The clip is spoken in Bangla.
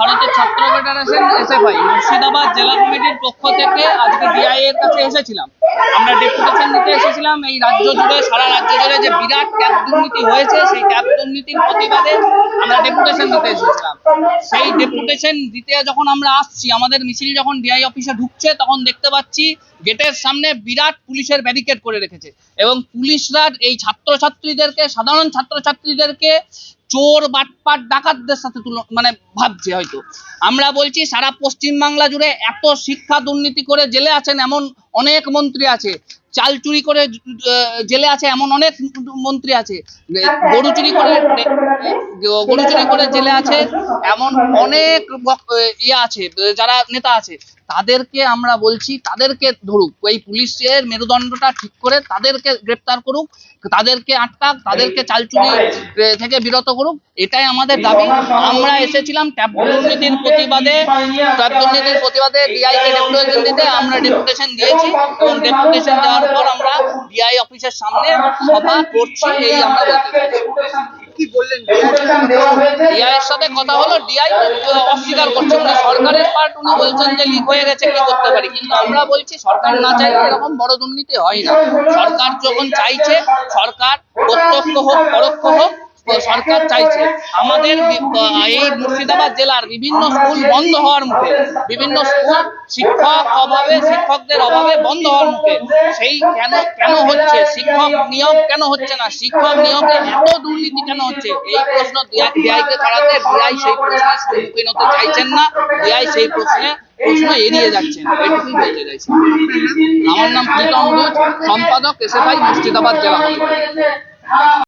ভারতের ছাত্র ফেডারেশন এসএফআই। মুর্শিদাবাদ জেলা কমিটির পক্ষ থেকে আজকে ডিআই এর কাছে এসেছিলাম। আমরা ডেপুটেশন নিতে এসেছিলাম। এই রাজ্য জুড়ে, সারা রাজ্য জুড়ে যে বিরাট ট্যাব দুর্নীতি হয়েছে, সেই ট্যাব দুর্নীতির প্রতিবাদে আমরা ডেপুটেশন দিতে এসেছিলাম। সেই ডেপুটেশন দিতে যখন আমরা আসছি, আমাদের মিছিল যখন ডিআই অফিসে ঢুকছে, তখন দেখতে পাচ্ছি গেটের সামনে বিরাট পুলিশের ব্যারিকেড করে রেখেছে। এবং পুলিশরা এই ছাত্রছাত্রীদেরকে, সাধারণ ছাত্রছাত্রীদেরকে চোর, বাটপাট, ডাকাতদের সাথে তুলনা মানে ভাবছে হয়তো। আমরা বলছি, সারা পশ্চিমবাংলা জুড়ে এত শিক্ষা দুর্নীতি করে জেলে আছেন এমন অনেক মন্ত্রী আছে চাল চুরি করে জেলে আছে এমন অনেক মন্ত্রী আছে। গরু চুরি করে গরু চুরি করে জেলে আছে এমন অনেক ইয়ে আছে যারা নেতা আছে। তাদেরকে আমরা বলছি তাদেরকে ধরুক এই পুলিশের মেরুদণ্ডটা ঠিক করে তাদেরকে গ্রেপ্তার করুক তাদেরকে আটকাক তাদেরকে চালচুরি আহ, থেকে বিরত করুক এটাই আমাদের দাবি। আমরা এসেছিলাম ট্যাব দুর্নীতির প্রতিবাদে ট্যাব দুর্নীতির প্রতিবাদে ডিআই কে ডেপুটেশন দিতে আমরা ডেপুটেশন দিয়েছি। এবং ডেপুটেশন দেওয়ার পর আমরা ডিআই অফিসের সামনে সভা করছি এই আমরা কি বললেন? ডিআই এর সাথে কথা হলো ডিআই অস্বীকার করছে। না সরকারের পার্ট উনি বলছেন যে লিক হয়ে গেছে? কি করতে পারি? কিন্তু আমরা বলছি সরকার না চাইলে এরকম বড় দুর্নীতি হয় না। সরকার যখন চাইছে সরকার প্রত্যক্ষ হোক পরোক্ষ হোক সরকার চাইছে। আমাদের এই মুর্শিদাবাদ জেলার বিভিন্ন স্কুল বন্ধ হওয়ার মুখে, বিভিন্ন স্কুল শিক্ষক অভাবে, শিক্ষকদের অভাবে বন্ধ হওয়ার মুখে, সেই কেন কেন হচ্ছে? শিক্ষক নিয়োগ কেন হচ্ছে না? শিক্ষক নিয়োগে এত দুর্নীতি কেন হচ্ছে? এই প্রশ্ন ডিআই কে করাতে ডিআই সেই প্রশ্নের সম্মুখীন হতে চাইছেন না ডিআই সেই প্রশ্নে প্রশ্ন এড়িয়ে যাচ্ছেন, এটুকুই বলতে চাইছি। আমার নাম প্রীতম সম্পাদক এসএফআই মুর্শিদাবাদ জেলা।